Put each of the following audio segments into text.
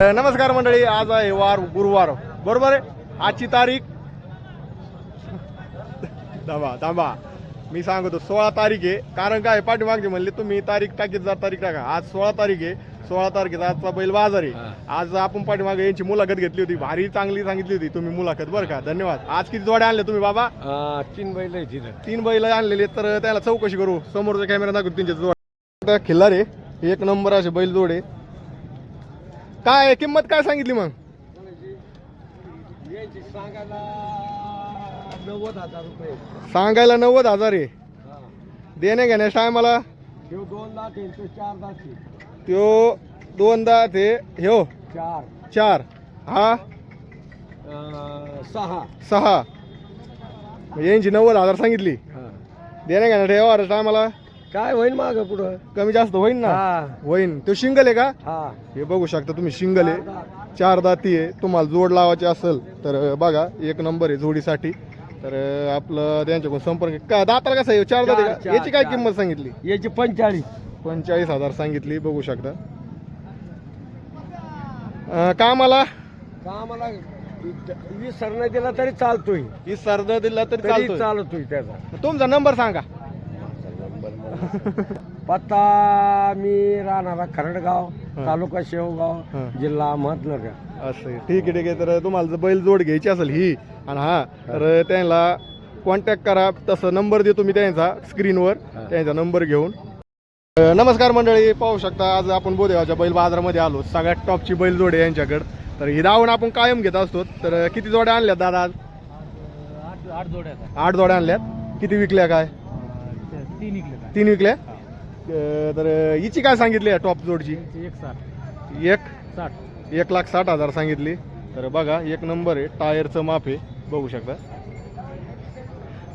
नमस्कार मंडळी आज आहे वार गुरुवार. बरोबर आहे? आजची तारीख? थांबा थांबा. मी सांगतो सोळा तारीख आहे. कारण काय पाठीमागचे म्हणले तुम्ही तारीख टाकीत जा तारीख टाका. आज सोळा तारीख आहे. सोळा तारखेचा आजचा बैल बाजार आहे. आज आपण पाठीमागे यांची मुलाखत घेतली होती. भारी चांगली सांगितली होती. तुम्ही मुलाखत बरं का? धन्यवाद. आज किती जोड्या आणल्या तुम्ही बाबा? तीन बैल तीन बैल आणलेले तर त्याला चौकशी करू. समोरच्या कॅमेरा दाखवतो त्यांच्या जोड खिल्लार आहे. एक नंबर असे बैल जोडे काय किंमत काय सांगितली मग? सांगायला नव्वद हजार रुपये सांगायला नव्वद हजार आहे. हा. देणे घेण्यास टायमाला ह्यो दोन लाख आहे. चार. त्यो दोनदा ते ह्यो? चार. चार हा? अं, सहा. सहा यांची नव्वद हजार सांगितली. हा. देणे घेण्या ठेवा टायमाला काय होईल माग पुढं? कमी जास्त होईन ना? हा. होईन. तो शिंगल आहे का? हा. हे बघू शकता तुम्ही शिंगल आहे. चार दाती आहे. तुम्हाला जोड लावायची असेल तर अं, बघा एक नंबर आहे जोडीसाठी. तर अं, आपलं त्यांच्याकडून संपर्क का दाताला कसं आहे? चार दात आहे चार, का चार, याची काय चार. किंमत सांगितली? याची पंचाळीस पंचेचाळीस हजार सांगितली बघू शकता. अं, कामाला? का आम्हाला वीस सर नाही दिला तरी चालतोय. ही सर्द दिला तरी तरी चालतो चालतोय त्याचा. तुमचा नंबर सांगा. पत्ता मी राहणारा खरडगाव. तालुका. शेवगाव जिल्हा अहमदनगर. असं आहे. ठीक आहे ठीक आहे. तर तुम्हाला जर बैल जोड घ्यायची असेल ही आणि हा तर त्यांना कॉन्टॅक्ट करा. तसं नंबर देतो मी त्यांचा स्क्रीनवर. त्यांचा नंबर घेऊन. अ, नमस्कार मंडळी. पाहू शकता आज आपण बोदेगावच्या बैल बाजारामध्ये आलो. सगळ्यात टॉपची बैल जोड आहे यांच्याकडे. तर ही धावून आपण कायम घेत असतो. तर किती जोड्या आणल्यात दादा आज? आठ आठ जोड्या आहेत. आठ जोड्या आणल्यात. किती विकल्या काय? तीन तीन विकल्या. अ, तर हिची काय सांगितली टॉप जोडची? एक साठ. एक? साठ. एक लाख साठ हजार सांगितली. तर बघा एक नंबर आहे. टायरचं माप आहे. बघू शकता.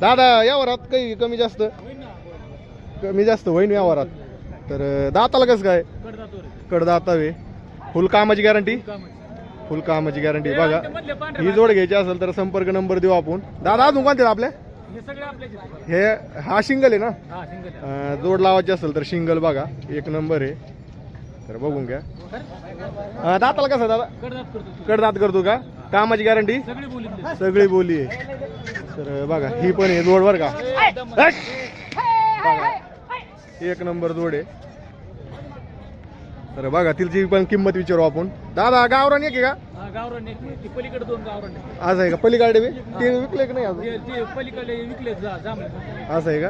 दादा यावरात काही कमी जास्त? कमी जास्त होईन यावरात तर अं, दाताला कसं काय? आहे. कडदातावे फुल कामाची गॅरंटी. फुल कामाची. गॅरंटी बघा. ही जोड घ्यायची असेल तर संपर्क नंबर देऊ आपण. दादा अजून कोणते आपल्या हे. हे हा शिंगल आहे ना? हा सिंगल आहे. अं, जोड लावायची असेल तर शिंगल बघा एक नंबर आहे. तर बघून घ्या. अं, दाताला कसं दादा? कडदात करतो का? कामाची गॅरंटी? सगळी बोली आहे. तर बघा ही पण आहे जोड बर का? हट! बघा एक नंबर जोड आहे. तर बघा तिची पण किंमत विचारू आपण. दादा गावरान एक आहे का? गावरान एक ती पलीकडे दोन गावरान आहेत. असं आहे का? पलीकडे बी? ते विकले की नाही अजून? ते ते पलीकडे विकले जा असं आहे का?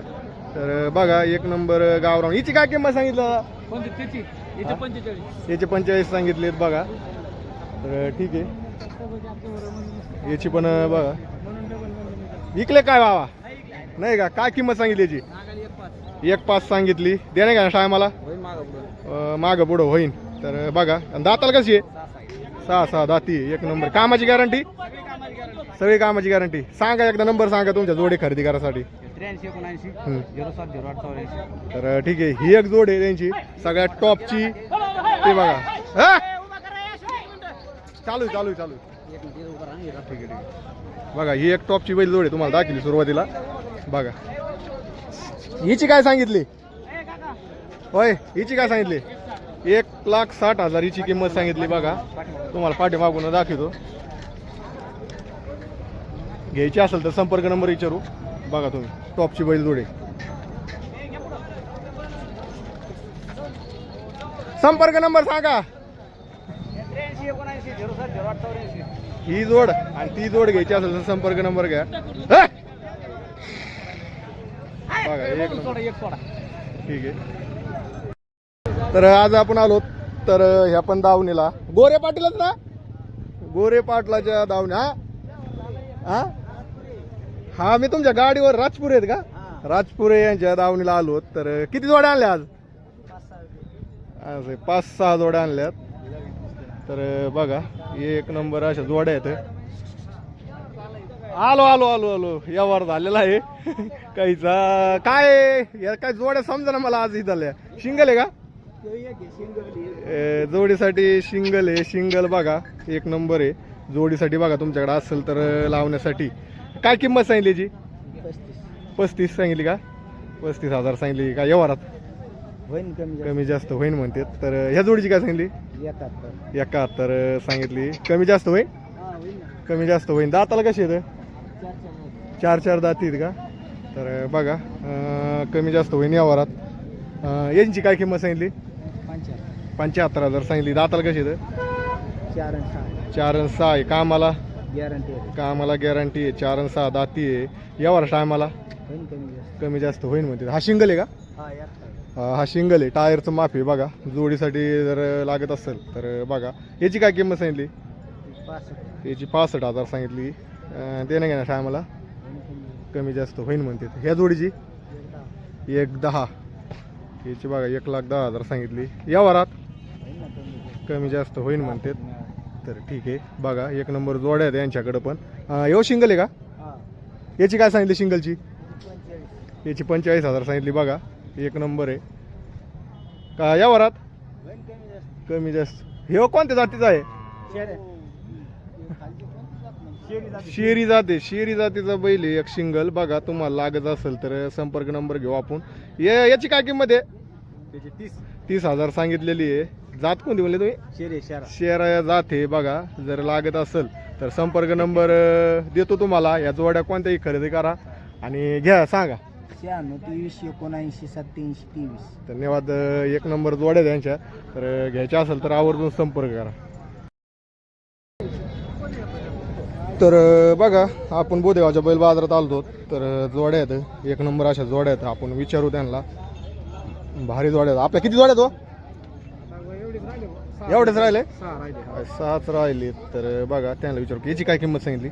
तर बघा एक नंबर गावरान. हिची काय किंमत सांगितलं त्याची? याचे पंचेचाळीस. याचे पंचेचाळीस सांगितलेत बघा. तर ठीक आहे. याची पण बघा. विकले काय बाबा? नाही का? काय किंमत सांगितली याची? एक पाच सांगितली. देणे का टायमाला होईल माग पुढं. माग पुढं होईन. तर बघा. आणि दाताला कशी आहे? सहा सहा दाती एक नंबर. कामाची गॅरंटी सगळी कामाची गॅरंटी सांगा एकदा नंबर सांगा तुमच्या जोडी खरेदी करायसाठी. त्र्याऐंशी एकोणऐंशी हम्म. झिरो सात झिरो आठ चौऱ्याऐंशी. तर ठीक आहे. ही एक जोड आहे त्यांची. सगळ्यात टॉपची ते बघा. हा? चालू आहे, चालू आहे, चालू आहे. ठीक आहे ठीक आहे. बघा ही एक टॉपची बैल जोड आहे. तुम्हाला दाखवली सुरुवातीला. बघा. हिची काय सांगितली? होय हिची काय सांगितली? एक लाख साठ हजार हिची किंमत सांगितली बघा. तुम्हाला पाठीमागून दाखवतो. घ्यायची असेल तर संपर्क नंबर विचारू. बघा तुम्ही टॉपची बैल जोडे. संपर्क नंबर सांगा. ही जोड आणि ती जोड घ्यायची असेल तर संपर्क नंबर घ्या. बघा एक ठीक आहे. तर आज आपण आलो तर ह्या पण दावणीला. गोरे पाटीलच ना? गोरे पाटलाच्या दावणी हा? हा? हा मी तुमच्या गाडीवर राजपुरे आहेत का? राजपुरे यांच्या दावणीला आलो तर किती जोड्या आणल्या आज? असं पाच सहा जोड्या आणल्यात. तर बघा एक नंबर अशा जोड्या आहेत. आलो आलो आलो आलो. यावर झालेला आहे. काहीचा काय या काय जोड्या समजा ना मला आज इथं शिंगल आहे का? अं, जोडीसाठी शिंगल आहे. शिंगल बघा एक नंबर आहे. जोडीसाठी बघा तुमच्याकडे असेल तर अं, लावण्यासाठी. काय किंमत सांगितली याची? पस्तीस. सांगितली का? पस्तीस हजार सांगितली का? व्यवहारात होईन कमी कमी जास्त होईन म्हणते. तर ह्या जोडीची काय सांगितली? एकाहत्तर. सांगितली. कमी जास्त होईन? कमी जास्त होईन. दाताला कशी येतं चार चार दाती. आहेत का? तर बघा अं, कमी जास्त होईन या वरात. अं, यांची काय किंमत सांगितली? पंच्याहत्तर हजार सांगितली. दाताला कशी येतं चार आणि सहा. चार आणि सहा आहे. कामाला? गॅरंटी आहे. कामाला गॅरंटी आहे. चार आणि सहा दाती आहे. या टायमाला? होईन कमी जास्त. कमी जास्त होईन म्हणते. हा शिंगल आहे का? हा अं, हा शिंगल आहे. टायरचं माफ आहे बघा. जोडीसाठी जर लागत असेल तर बघा. याची काय किंमत सांगितली? पासष्ट. याची पासष्ट हजार सांगितली. अं, ते नाही घेणार टायमाला. कमी जास्त. होईन म्हणते. ह्या जोडीची? एक दहा. याची बघा एक लाख दहा हजार सांगितली. या वरात? कमी जास्त होईन म्हणते. तर ठीक आहे. बघा एक नंबर जोड्या आहेत यांच्याकडं पण. अं, यो शिंगल आहे का? याची काय सांगितली शिंगलची याची पंचेचाळीस हजार सांगितली बघा. एक नंबर आहे. का या वरात? कमी जास्त. हे कोणत्या जातीचा आहे? शेरी. जाते. शेरी जातीचा बैल आहे एक सिंगल. बघा तुम्हाला लागत असेल तर संपर्क नंबर घेऊ आपण. याची काय किंमत आहे? तीस हजार सांगितलेली आहे. जात कोणती म्हणले तुम्ही? शेरे शहरा शेरा या जात आहे बघा जर लागत असेल तर संपर्क नंबर अं, देतो तुम्हाला. या जोड्या कोणत्याही खरेदी करा आणि घ्या सांगा. शहाण्णव तेवीस एकोणऐंशी सत्याऐंशी तेवीस. धन्यवाद अं, एक नंबर जोड्या त्यांच्या तर अं, घ्यायच्या असेल तर आवर्जून संपर्क करा. तर अं, बघा आपण बोदेगावच्या बैल बाजारात आलतो. तर अं, जोड्या आहेत. एक नंबर अशा जोड्या आहेत. आपण विचारू त्यांना. भारी जोड्या आहेत. आपल्या किती जोड्या आहेत हो? एवढेच राहिले? सहाच राहिले तर बघा त्यांना विचारू. याची काय किंमत सांगितली?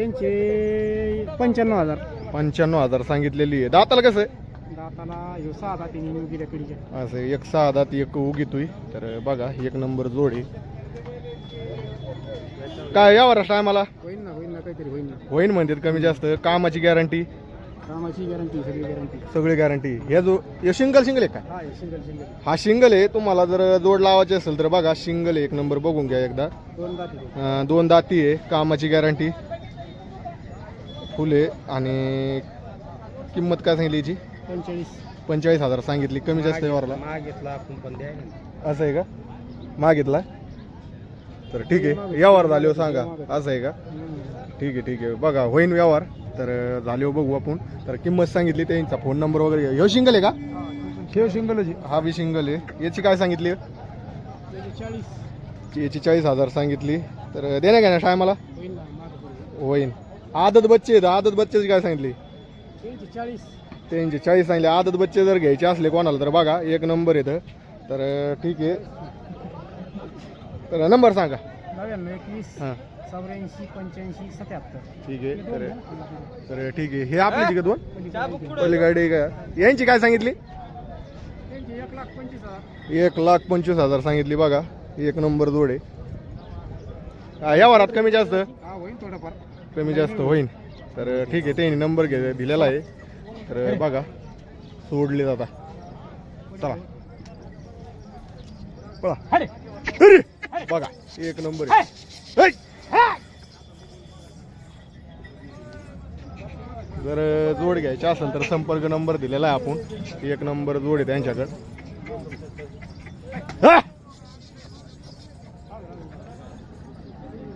यांचे पंच्याण्णव हजार. पंच्याण्णव हजार सांगितलेली आहे. दाताला कसं आहे? दाताला ह्यो सहा दातीने गेल्या पिढीच्या. असं एक सहा दात एक उगीतोय तर बघा एक नंबर जोडी. काय यावर टायमाला होईन ना होईन ना काहीतरी होईन ना. होईन म्हणतात कमी जास्त. कामाची गॅरंटी कामाची गॅरंटी सगळी गॅरंटी. सगळी गॅरंटी. हे जो हे सिंगल सिंगल आहे काय हा सिंगल सिंगल हा सिंगल आहे. तुम्हाला जर जोड लावायची असेल तर बघा सिंगल आहे. एक नंबर बघून घ्या एकदा. दोन दाती अं, दोन दाती आहे. कामाची गॅरंटी. फुले आणि किंमत काय सांगितली याची पंचेचाळीस. पंचेचाळीस हजार सांगितली. कमी जास्त व्यवहारला मागितला आपण पण द्या असं आहे का? मागितला? तर ठीक आहे. व्यवहार झाले सांगा. असं आहे का? ठीक आहे ठीक आहे. बघा होईन व्यवहार. तर झाले हो बघू आपण. तर किंमत सांगितली त्यांचा फोन नंबर वगैरे. ह्यो सिंगल आहे का? ठेव सिंगलच हा बी सिंगल आहे. याची काय सांगितली? चाळीस. याची चाळीस हजार सांगितली. तर देण्या घ्या ना होईन ना मागं होईन. आदत बच्चे आहेत. आदत बच्चेची काय सांगितली? त्यांची चाळीस. त्यांचे चाळीस सांगले आदत बच्चे जर घ्यायचे असले कोणाला तर बघा. एक नंबर येतं. तर ठीक आहे. तर नंबर सांगा. नव्याण्णव एकवीस हां. चौऱ्याऐंशी पंच्याऐंशी सत्याहत्तर. ठीक आहे. तर तर ठीक आहे. हे आपली का दोन? पलीकडे का? यांची काय सांगितली? त्यांची एक लाख पंचवीस हजार. एक लाख पंचवीस हजार सांगितली बघा. एक नंबर जोड आहे. हा, या वरात कमी जास्त? हा होईन थोडंफार. कमी जास्त होईन. तर ठीक आहे त्यांनी नंबर घे दिलेला आहे. तर बघा. सोडले जाता चला. पळा. अरे! अरे! बघा एक नंबर! जर जोड घ्यायची असेल तर संपर्क नंबर दिलेला आहे आपण एक नंबर जोड आहे त्यांच्याकडे!